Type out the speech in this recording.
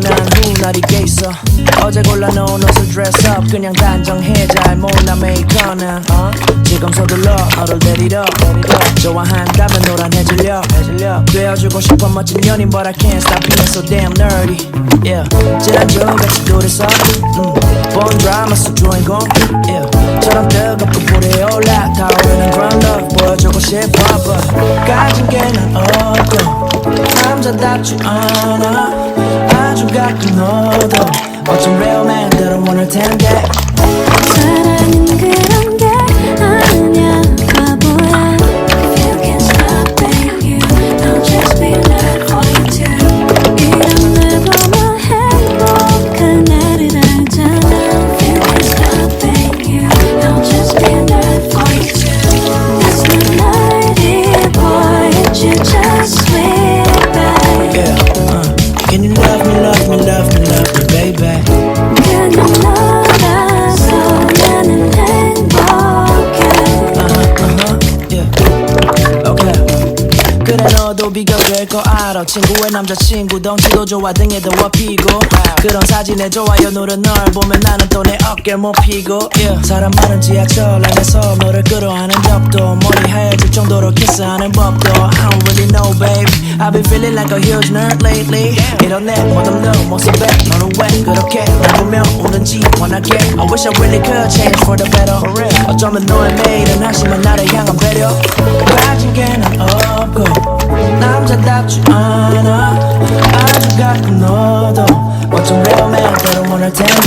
날이 꽤 있어. 어제 골라 놓은 옷을 dress up. 그냥 단정해. 잘 못나 메이커는 어? 지금 서둘러. 너를 데리러. 좋아한다면 노란해질려. 되어주고 싶어 멋진 연인 But I can't stop being so damn nerdy. Yeah. 지난주 같이 둘이서 음, 본 드라마 속 주인공. Yeah. 처럼 뜨겁고 불에 올라 타오르는 ground love 보여주고 싶어 but 가진 게난 없고. 남자답지 않아 아주 가끔 너도 어쩜 real man들은 원할 텐데 baby 그냥 너라서 나는 행복해 yeah. okay. 그래 너도 비교될 거 알아 친구의 남자친구 덩치도 좋아 등에 더워 피고 그런 사진에 좋아요 누른 널 보면 나는 또 내 어깨를 못 피고 yeah. 사람 많은 지하철 안에서 너를 끌어안은 적도 머리 하얘질 정도로 키스하는 법도 I don't really know babe I've been feeling like a huge nerd lately 이런 내 멋없는 모습에 너는 왜 그렇게 날 보며 우는지 원하게 I wish I really could change for the better 어쩌면 너의 매일은 한심한 나를 향한 배려 가진 게 난 없고 남자답지 않아 아주 가끔 너도 어쩜 real man 때론 원할 텐데 사랑은 그